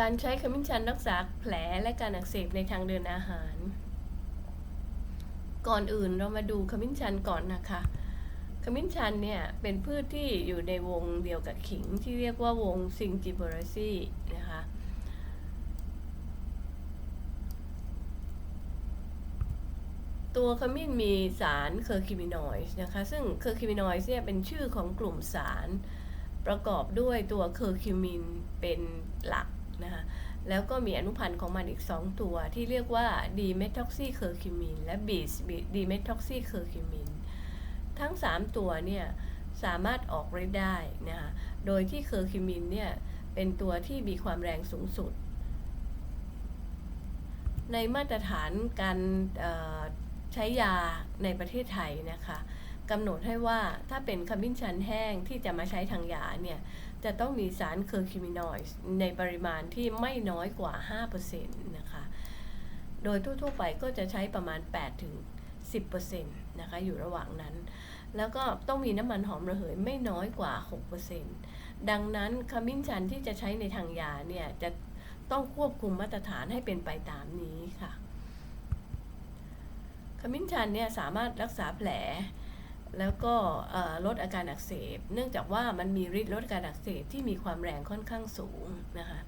การใช้ขมิ้นชันรักษาแผลและการอักเสบในทางเดินอาหาร ก่อนอื่นเรามาดูขมิ้นชันก่อนนะคะ ขมิ้นชันเนี่ยเป็นพืชที่อยู่ในวงเดียวกับขิงที่เรียกว่าวงซิงจิเบอร์ซีนะคะตัวขมิ้นมีสารเคอร์คิมินอยด์นะคะ ซึ่งเคอร์คิมินอยด์เนี่ยเป็นชื่อของกลุ่มสาร ประกอบด้วยตัวเคอร์คิมินเป็นหลัก นะคะแล้วก็มีอนุพันธ์ของมันอีก 2 ตัวที่เรียกว่าดีเมท็อกซีเคอร์คิมินและบีสดีเมท็อกซีเคอร์คิมินทั้ง 3 ตัวเนี่ยสามารถออกฤทธิ์ได้นะคะโดยที่เคอร์คิมินเนี่ยเป็นตัวที่มีความแรงสูงสุด ในมาตรฐานการใช้ยาในประเทศไทยนะคะ กำหนดให้ว่าถ้าเป็นขมิ้นชันแห้งที่จะมาใช้ทางยาเนี่ย จะต้องมีสารเคอร์คิมินอยด์ในปริมาณที่ไม่น้อยกว่า 5%นะคะ โดยทั่วๆไปก็จะใช้ประมาณ 8 ถึง 10%นะคะ อยู่ระหว่างนั้น แล้วก็ต้องมีน้ำมันหอมระเหยไม่น้อยกว่า 6%ดังนั้นขมิ้นชันที่จะใช้ในทางยาเนี่ย จะต้องควบคุมมาตรฐานให้เป็นไปตามนี้ค่ะ ขมิ้นชันเนี่ยสามารถรักษาแผล แล้วก็ลดอาการอักเสบ เนื่องจากว่ามันมีฤทธิ์ลดการอักเสบที่มีความแรงค่อนข้างสูงนะคะ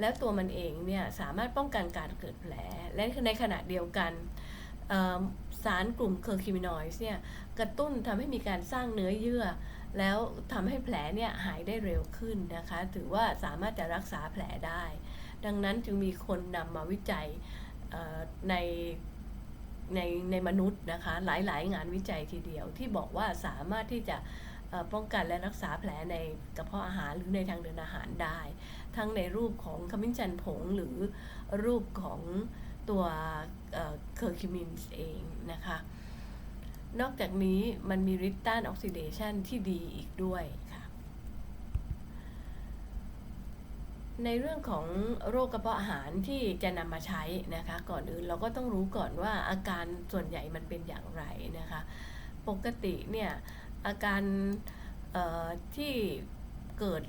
แล้วตัวมันเองเนี่ยสามารถป้องกันการเกิดแผล และในขณะเดียวกันสารกลุ่มเคอร์คิมินอยด์เนี่ยกระตุ้นทำให้มีการสร้างเนื้อเยื่อ แล้วทำให้แผลเนี่ยหายได้เร็วขึ้นนะคะ ถือว่าสามารถจะรักษาแผลได้ ดังนั้นจึงมีคนนำมาวิจัยใน ในในมนุษย์นะคะหลายๆ งานวิจัยทีเดียว ที่บอกว่าสามารถที่จะป้องกันและรักษาแผลในกระเพาะอาหารหรือในทางเดินอาหารได้ ทั้งในรูปของขมิ้นชันผงหรือรูปของตัวเคอร์คิมินเองนะคะนอกจากนี้มันมีฤทธิ์ต้านออกซิเดชันที่ดีอีกด้วยค่ะ ในเรื่องของโรคกระเพาะอาหารที่จะนำมาใช้นะคะ ก่อนอื่นเราก็ต้องรู้ก่อนว่าอาการส่วนใหญ่มันเป็นอย่างไรนะคะ ปกติเนี่ยอาการที่เกิด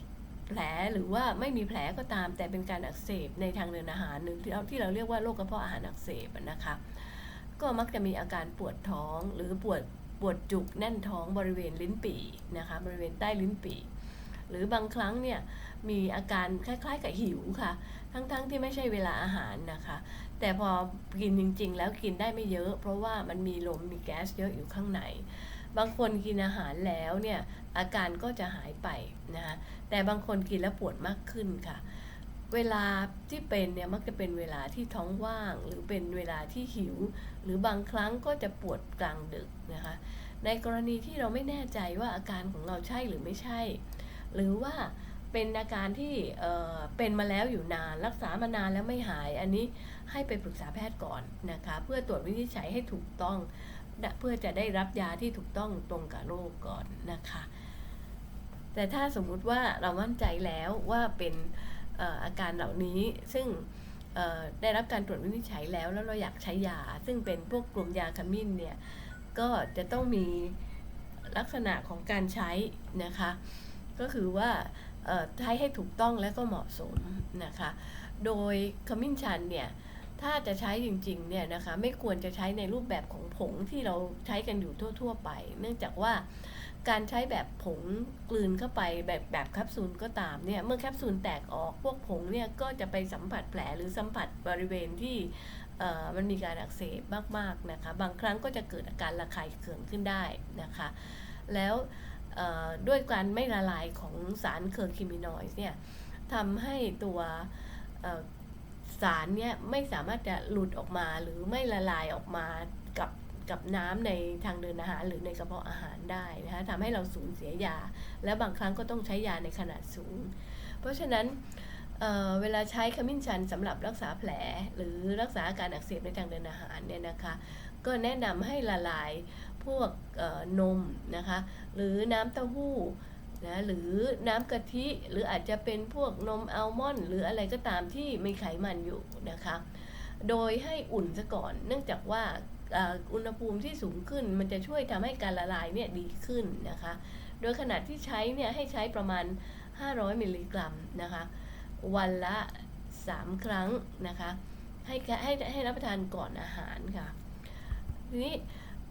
แผลหรือว่าไม่มีแผลก็ตาม แต่เป็นการอักเสบในทางเดินอาหารหนึ่งที่เราเรียกว่าโรคกระเพาะอาหารอักเสบนะคะ ก็มักจะมีอาการปวดท้องหรือปวดปวดจุกแน่นท้องบริเวณลิ้นปี่นะคะ บริเวณใต้ลิ้นปี่หรือบางครั้งเนี่ย มีอาการคล้ายๆ กับหิวค่ะ ทั้งๆทที่ไม่ใช่เวลาอาหารนะคะ แต่พอกินจริง ๆ แล้วกินได้ไม่เยอะ เพราะว่ามันมีลมมีแก๊สเยอะอยู่ข้างใน บางคนกินอาหารแล้วเนี่ยอาการก็จะหายไปนะคะแต่บางคนกินแล้วปวดมากขึ้นค่ะ เวลาที่เป็นเนี่ยมักจะเป็นเวลาที่ท้องว่าง หรือเป็นเวลาที่หิว หรือบางครั้งก็จะปวดกลางดึกนะคะ ในกรณีที่เราไม่แน่ใจว่าอาการของเราใช่หรือไม่ใช่ หรือว่า เป็นอาการที่เเป็นมาแล้วอยู่นาน รักษามานานแล้วไม่หาย อันนี้ให้ไปปรึกษาแพทย์ก่อนนะคะเพื่อตรวจวินิจฉัยให้ถูกต้อง เพื่อจะได้รับยาที่ถูกต้องตรงกับโรคก่อนนะคะ แต่ถ้าสมมุติว่าเรามั่นใจแล้วว่าเป็นอาการเหล่านี้ซึ่งได้รับการตรวจวินิจฉัยแล้วแล้วเราอยากใช้ยา ซึ่งเป็นพวกกลุ่มยาขมิ้นเนี่ยก็จะต้องมีลักษณะของการใช้นะคะ ก็คือว่า ใช้ให้ถูกต้องและก็เหมาะสมนะคะ โดยขมิ้นชันเนี่ยถ้าจะใช้จริงๆเนี่ยนะคะไม่ควรจะใช้ในรูปแบบของผงที่เราใช้กันอยู่ทั่ว ๆ ไป เนื่องจากว่าการใช้แบบผงกลืนเข้าไปแบบแบบแคปซูลก็ตามเนี่ยเมื่อแคปซูลแตกออกพวกผงเนี่ยก็จะไปสัมผัสแผลหรือสัมผัสบริเวณที่มันมีการอักเสบมากๆนะคะ บางครั้งก็จะเกิดอาการระคายเคืองขึ้นได้นะคะ แล้ว ด้วยการไม่ละลายของสารเคอร์คิมินอยด์เนี่ยทำให้ตัวสารเนี่ยไม่สามารถจะหลุดออกมาหรือไม่ละลายออกมากับกับน้ำในทางเดินอาหารหรือในกระเพาะอาหารได้นะคะทำให้เราสูญเสียยา และบางครั้งก็ต้องใช้ยาในขนาดสูง เพราะฉะนั้นเเวลาใช้ขมิ้นชันสำหรับรักษาแผล หรือรักษาอาการอักเสบในทางเดินอาหารเนี่ยนะคะ ก็แนะนำให้ละลาย พวกนมนะคะหรือน้ำเต้าหู้นะหรือน้ำกะทิหรืออาจจะเป็นพวกนมอัลมอนด์หรืออะไรก็ตามที่มีไขมันอยู่นะคะโดยให้อุ่นซะก่อน เนื่องจากว่าอุณหภูมิที่สูงขึ้น มันจะช่วยทำให้การละลายเนี่ยดีขึ้นนะคะ โดยขนาดที่ใช้เนี่ยให้ใช้ประมาณ 500 มิลลิกรัมนะคะ วันละ 3 ครั้งนะคะ ให้ให้ให้รับประทานก่อนอาหารค่ะ ทีนี้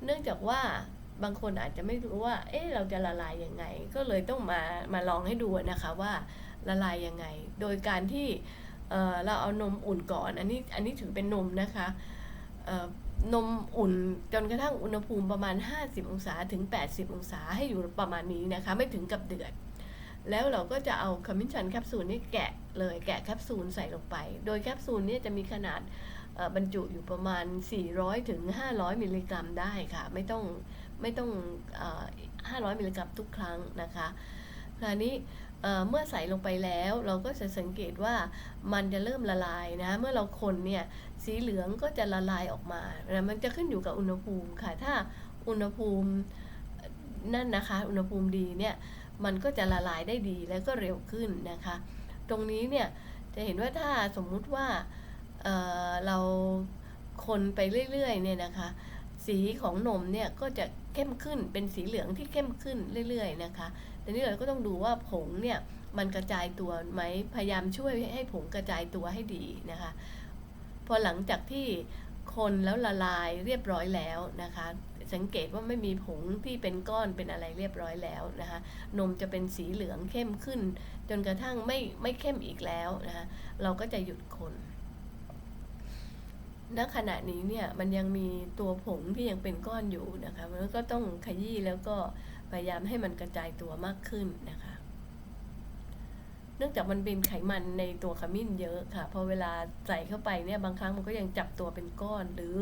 เนื่องจากว่าบางคนอาจจะไม่รู้ว่า เอ๊ะ เราจะละลายยังไง ก็เลยต้องมา มาลองให้ดูนะคะว่าละลายยังไง โดยการที่เเราเอานมอุ่นก่อน อันนี้ อันนี้ถือเป็นนมนะคะนมอุ่นจนกระทั่งอุณหภูมิประมาณ 50 องศาถึง 80 องศาให้อยู่ประมาณนี้นะคะ ไม่ถึงกับเดือด แล้วเราก็จะเอาขมิ้นชันแคปซูลนี่แกะเลย แกะแคปซูลใส่ลงไป โดยแคปซูลนี่จะมีขนาด บรรจุอยู่ประมาณ 400ถึง500 มิลลิกรัมได้ค่ะ ไม่ต้องไม่ต้อง 500 มิลลิกรัมทุกครั้งนะคะคราวนี้เมื่อใส่ลงไปแล้วเราก็จะสังเกตว่ามันจะเริ่มละลายนะ เมื่อเราคนเนี่ยสีเหลืองก็จะละลายออกมานะมันจะขึ้นอยู่กับอุณหภูมิค่ะ ถ้าอุณหภูมินั่นนะคะ อุณหภูมิดีเนี่ยมันก็จะละลายได้ดีแล้วก็เร็วขึ้นนะคะ ตรงนี้เนี่ยจะเห็นว่าถ้าสมมุติว่า เเราคนไปเรื่อยๆเนี่ยนะคะ สีของนมเนี่ยก็จะเข้มขึ้นเป็นสีเหลืองที่เข้มขึ้นเรื่อยๆนะคะทีนี้เราก็ต้องดูว่าผงเนี่ยมันกระจายตัวไหมพยายามช่วยให้ผงกระจายตัวให้ดีนะคะ พอหลังจากที่คนแล้วละลายเรียบร้อยแล้วนะคะ สังเกตว่าไม่มีผงที่เป็นก้อนเป็นอะไรเรียบร้อยแล้วนะคะ นมจะเป็นสีเหลืองเข้มขึ้น จนกระทั่งไม่ไม่เข้มอีกแล้วนะคะ เราก็จะหยุดคน ณขณะนี้เนี่ยมันยังมีตัวผงที่ยังเป็นก้อนอยู่นะคะมันก็ต้องขยี้แล้วก็พยายามให้มันกระจายตัวมากขึ้นนะคะ เนื่องจากมันเป็นไขมันในตัวขมิ้นเยอะค่ะพอเวลาใส่เข้าไปเนี่ยบางครั้งมันก็ยังจับตัวเป็นก้อน หรือ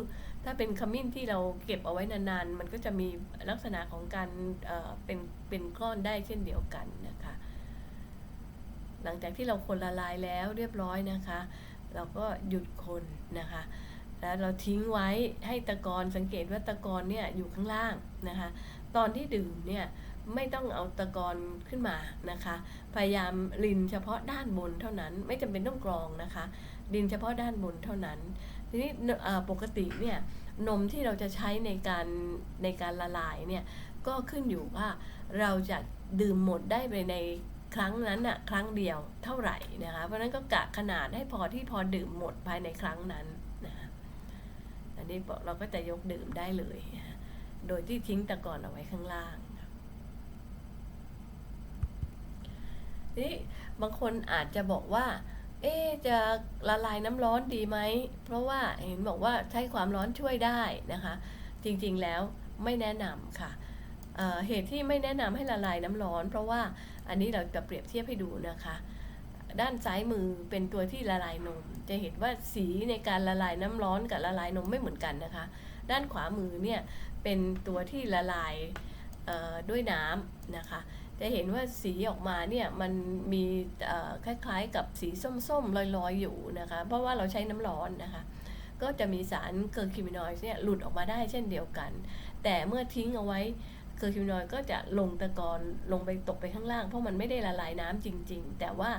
ถ้าเป็นขมิ้นที่เราเก็บเอาไว้นานๆ มันก็จะมีลักษณะของการเเป็นเป็นก้อนได้เช่นเดียวกันนะคะ หลังจากที่เราคนละลายแล้วเรียบร้อยนะคะ เราก็หยุดคนนะคะ แล้วเราทิ้งไว้ให้ตะกอนสังเกตว่าตะกอนเนี่ยอยู่ข้างล่างนะคะ ตอนที่ดื่มเนี่ยไม่ต้องเอาตะกอนขึ้นมานะคะ พยายามลินเฉพาะด้านบนเท่านั้น ไม่จำเป็นต้องกรองนะคะลินเฉพาะด้านบนเท่านั้น ทีนี้ปกติเนี่ยนมที่เราจะใช้ในการในการละลายเนี่ยก็ขึ้นอยู่ว่าเราจะดื่มหมดได้ไปในครั้งนั้นอะครั้งเดียวเท่าไหร่นะคะเพราะนั้นก็กะขนาดให้พอที่พอดื่มหมดภายในครั้งนั้น อันนี้เราก็จะยกดื่มได้เลยโดยที่ทิ้งตะกอนเอาไว้ข้างล่างนี่บางคนอาจจะบอกว่า เอ๊จะละลายน้ำร้อนดีไหม เพราะว่าเห็นบอกว่าใช้ความร้อนช่วยได้นะคะ จริงๆแล้วไม่แนะนำค่ะเเหตุที่ไม่แนะนำให้ละลายน้ำร้อน เพราะว่าอันนี้เราจะเปรียบเทียบให้ดูนะคะ ด้านซ้ายมือเป็นตัวที่ละลายนม จะเห็นว่าสีในการละลายน้ำร้อนกับละลายนมไม่เหมือนกันนะคะ ด้านขวามือเนี่ยเป็นตัวที่ละลายด้วยน้ำนะคะ จะเห็นว่าสีออกมาเนี่ยมันมีคล้ายๆกับสีส้มๆลอยๆอยู่นะคะ เพราะว่าเราใช้น้ำร้อนนะคะ ก็จะมีสารเกอร์คิมินอยด์เนี่ยหลุดออกมาได้เช่นเดียวกัน แต่เมื่อทิ้งเอาไว้ อร์คิมินอยด์ก็จะลงตะกอนลงไปตกไปข้างล่าง เพราะมันไม่ได้ละลายน้ำจริง ๆ แต่ว่า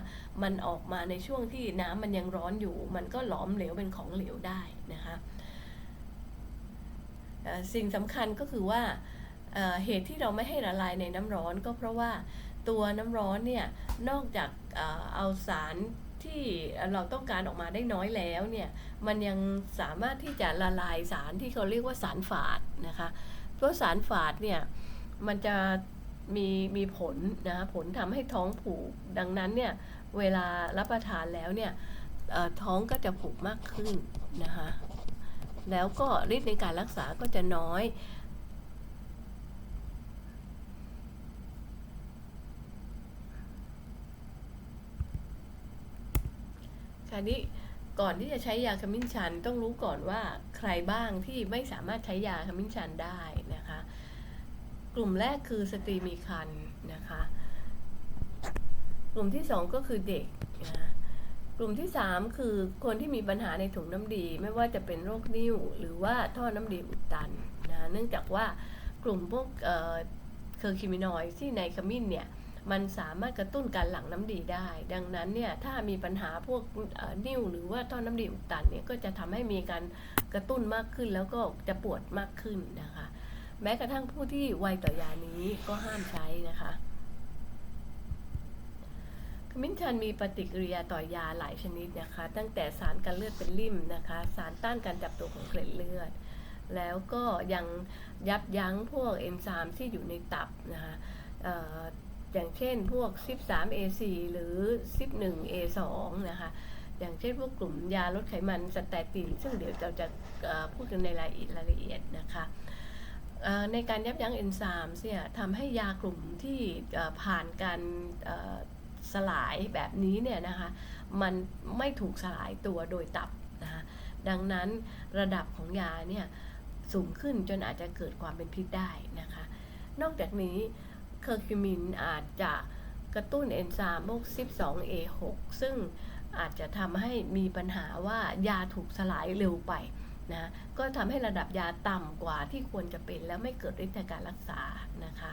มันออกมาในช่วงที่น้ำมันยังร้อนอยู่ มันก็หลอมเหลวเป็นของเหลวได้นะคะสิ่งสำคัญก็คือว่าเหตุที่เราไม่ให้ละลายในน้ำร้อนก็เพราะว่าตัวน้ำร้อนเนี่ยนอกจากเอาสารที่เราต้องการออกมาได้น้อยแล้วเนี่ยมันยังสามารถที่จะละลายสารที่เขาเรียกว่าสารฝาดนะคะเพราะสารฝาดเนี่ย มันจะมีมีผลนะผลทำให้ท้องผูก ดังนั้นเนี่ยเวลารับประทานแล้วเนี่ยท้องก็จะผูกมากขึ้นนะคะแล้วก็ฤทธิ์ในการรักษาก็จะน้อย คราวนี้ก่อนที่จะใช้ยาขมิ้นชันต้องรู้ก่อนว่าใครบ้างที่ไม่สามารถใช้ยาขมิ้นชันได้ กลุ่มแรกคือสตรีมีครรภ์นะคะ กลุ่มที่สองก็คือเด็กนะกลุ่มที่ 3 คือคนที่มีปัญหาในถุงน้ำดี ไม่ว่าจะเป็นโรคนิ่ว หรือว่าท่อน้ำดีอุดตันนะเนื่องจากว่ากลุ่มพวกเคอร์คิมินอยที่ในขมิ้นเนี่ยมันสามารถกระตุ้นการหลั่งน้ำดีได้ ดังนั้นเนี่ยถ้ามีปัญหาพวกนิ่วหรือว่าท่อน้ำดีอุดตันเนี่ยก็จะทำให้มีการกระตุ้นมากขึ้นแล้วก็จะปวดมากขึ้นนะคะ แม้กระทั่งผู้ที่ไวต่อยานี้ก็ห้ามใช้นะคะขมิ้นชันมีปฏิกิริยาต่อยาหลายชนิดนะคะ ตั้งแต่สารกันเลือดเป็นริ่มนะคะ สารต้านการจับตัวของเกล็ดเลือด แล้วก็ยังยับยั้งพวกเอนไซม์ที่อยู่ในตับนะคะอย่างเช่นพวก 13A4 หรือ 11A2 นะคะอย่างเช่นพวกกลุ่มยาลดไขมันสแตติน ซึ่งเดี๋ยวเราจะพูดกันในรายละเอียดนะคะ ในการยับยั้งเอนไซม์เนี่ยทำให้ยากลุ่มที่ผ่านการสลายแบบนี้เนี่ยนะคะมันไม่ถูกสลายตัวโดยตับนะคะดังนั้นระดับของยาเนี่ยสูงขึ้นจนอาจจะเกิดความเป็นพิษได้นะคะนอกจากนี้เคอร์คิมินอาจจะกระตุ้นเอนไซม์พวก 12A6 ซึ่งอาจจะทำให้มีปัญหาว่ายาถูกสลายเร็วไป นะก็ทำให้ระดับยาต่ำกว่าที่ควรจะเป็น แล้วไม่เกิดฤทธิ์ในการรักษานะคะ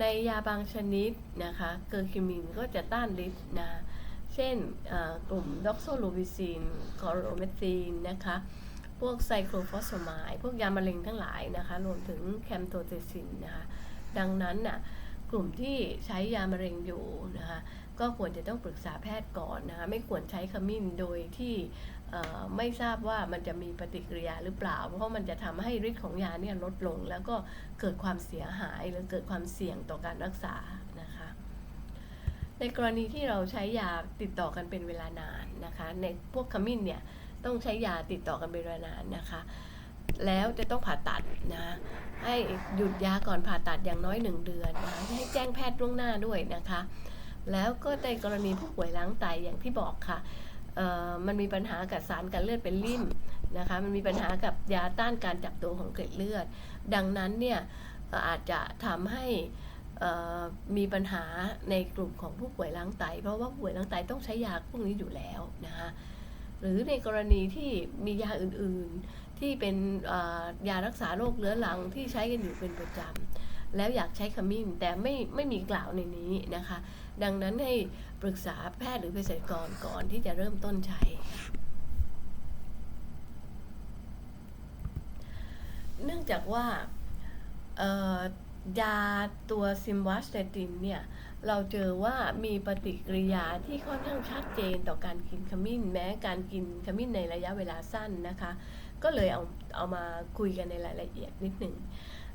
ในยาบางชนิดนะคะเกอร์คิมินก็จะต้านฤทธิ์นะเช่นกลุ่มด็อกโซโลวิซินคอโรเมตินนะคะพวกไซโคลฟอสโฟไมด์พวกยามะเร็งทั้งหลายนะคะ รวมถึงแคมโทเซซินนะคะ ดังนั้นน่ะกลุ่มที่ใช้ยามะเร็งอยู่นะคะ ก็ควรจะต้องปรึกษาแพทย์ก่อนนะคะ ไม่ควรใช้ขมิ้นโดยที่ ไม่ทราบว่ามันจะมีปฏิกิริยาหรือเปล่า เพราะมันจะทำให้ฤทธิ์ของยาเนี่ยลดลง แล้วก็เกิดความเสียหายหรือเกิดความเสี่ยงต่อการรักษานะคะ ในกรณีที่เราใช้ยาติดต่อกันเป็นเวลานานนะคะ ในพวกขมิ้นเนี่ยต้องใช้ยาติดต่อกันเป็นเวลานานนะคะ แล้วจะต้องผ่าตัดนะให้หยุดยาก่อนผ่าตัดอย่างน้อย 1 เดือนนะให้แจ้งแพทย์ล่วงหน้าด้วยนะคะ แล้วก็ในกรณีผู้ป่วยล้างไตอย่างที่บอกค่ะเอ่อ มันมีปัญหากับสารกันเลือดเป็นริ่มนะคะ มันมีปัญหากับยาต้านการจับตัวของเกล็ดเลือด ดังนั้นเนี่ยอาจจะทำให้มีปัญหาในกลุ่มของผู้ป่วยล้างไต เพราะว่าผู้ป่วยล้างไตต้องใช้ยาพวกนี้อยู่แล้วนะคะหรือในกรณีที่มียาอื่นๆที่เป็นยารักษาโรคเรื้อรังที่ใช้กันอยู่เป็นประจำ แล้วอยากใช้ขมิ้นแต่ไม่ไม่มีกล่าวในนี้นะคะ ดังนั้นให้ปรึกษาแพทย์หรือเภสัชกรก่อนที่จะเริ่มต้นใช้ เนื่องจากว่ายาตัวซิมวัสเตตินเนี่ยเราเจอว่ามีปฏิกิริยาที่ค่อนข้างชัดเจนต่อการกินขมิ้น แม้การกินขมิ้นในระยะเวลาสั้นนะคะ ก็เลยเอาเอามาคุยกันในรายละเอียดนิดหนึ่ง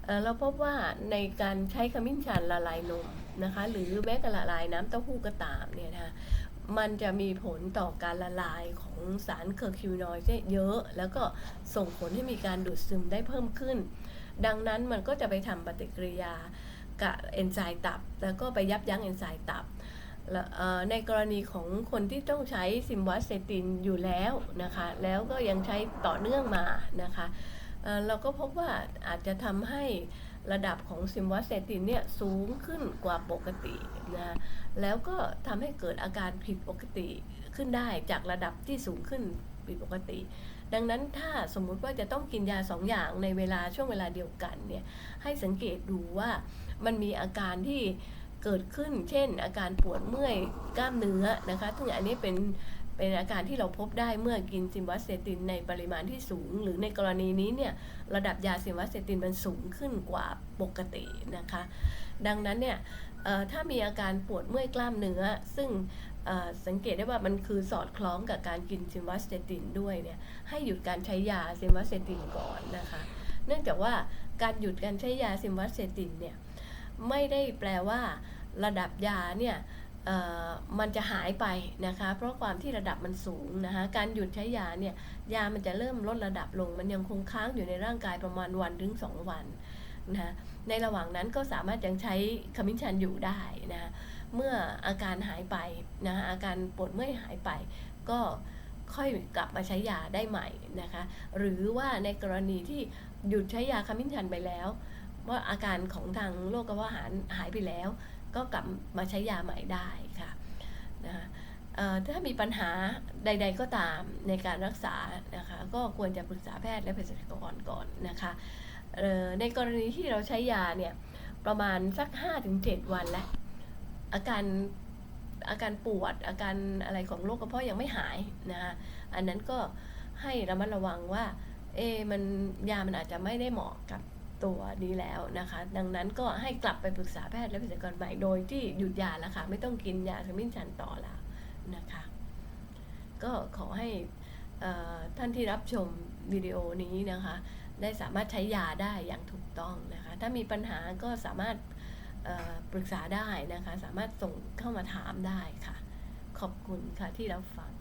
เเราพบว่าในการใช้ขมิ้นชันละลายนมนะคะ หรือแม้กระละลายน้ำเต้าหู้ก็ตามเนี่ยนะคะมันจะมีผลต่อการละลายของสารเคอร์คิวนอยด์เยอะ แล้วก็ส่งผลให้มีการดูดซึมได้เพิ่มขึ้น ดังนั้นมันก็จะไปทำปฏิกิริยากับเอนไซม์ตับ แล้วก็ไปยับยั้งเอนไซม์ตับ ในกรณีของคนที่ต้องใช้ซิมวัสเซตินอยู่แล้วนะคะ แล้วก็ยังใช้ต่อเนื่องมานะคะ เราก็พบว่าอาจจะทำให้ระดับของซิมวัสเซตินเนี่ยสูงขึ้นกว่าปกตินะแล้วก็ทำให้เกิดอาการผิดปกติขึ้นได้จากระดับที่สูงขึ้นผิดปกติ ดังนั้นถ้าสมมุติว่าจะต้องกินยาสองอย่างในเวลาช่วงเวลาเดียวกันเนี่ยให้สังเกตดูว่ามันมีอาการที่เกิดขึ้น เช่น อาการปวดเมื่อยกล้ามเนื้อนะคะซึ่งอันนี้เป็น เป็นอาการที่เราพบได้เมื่อกินซิมวัสเซตินในปริมาณที่สูง หรือในกรณีนี้เนี่ยระดับยาซิมวัสเซตินมันสูงขึ้นกว่าปกตินะคะ ดังนั้นเนี่ยถ้ามีอาการปวดเมื่อยกล้ามเนื้อ ซึ่งสังเกตได้ว่ามันคือสอดคล้องกับการกินซิมวัสเซตินด้วยเนี่ยให้หยุดการใช้ยาซิมวัสเซตินก่อนนะคะ เนื่องจากว่าการหยุดการใช้ยาซิมวัสเซตินเนี่ยไม่ได้แปลว่าระดับยาเนี่ย มันจะหายไปนะคะ เพราะความที่ระดับมันสูงนะคะการหยุดใช้ยาเนี่ยยามันจะเริ่มลดระดับลง มันยังคงค้างอยู่ในร่างกายประมาณวันถึงสองวันนะคะในระหว่างนั้นก็สามารถยังใช้ขมิ้นชันอยู่ได้นะคะเมื่ออาการหายไปนะคะอาการปวดเมื่อยหายไป ก็ค่อยกลับมาใช้ยาได้ใหม่นะคะ หรือว่าในกรณีที่หยุดใช้ยาขมิ้นชันไปแล้ว ว่าอาการของทางโรคกระเพาะอาหารหายไปแล้ว ก็กลับมาใช้ยาใหม่ได้ค่ะนะคะถ้ามีปัญหาใด ๆก็ตามในการรักษานะคะก็ควรจะปรึกษาแพทย์และเภสัชกรก่อนนะคะในกรณีที่เราใช้ยาเนี่ยประมาณสัก 5-7 วันแล้ว อาการอาการปวดอาการอะไรของโรคกระเพาะยังไม่หายนะคะอันนั้นก็ให้ระมัดระวังว่าเอมันยามันอาจจะไม่ได้เหมาะกับ ตัวนี้แล้วนะคะ ดังนั้นก็ให้กลับไปปรึกษาแพทย์และเภสัชกรใหม่โดยที่หยุดยาแล้วค่ะ ไม่ต้องกินยาขมิ้นชันต่อแล้วนะคะ ก็ขอให้ท่านที่รับชมวิดีโอนี้นะคะ ได้สามารถใช้ยาได้อย่างถูกต้องนะคะ ถ้ามีปัญหาก็สามารถปรึกษาได้นะคะ สามารถส่งเข้ามาถามได้ค่ะ ขอบคุณค่ะที่รับฟัง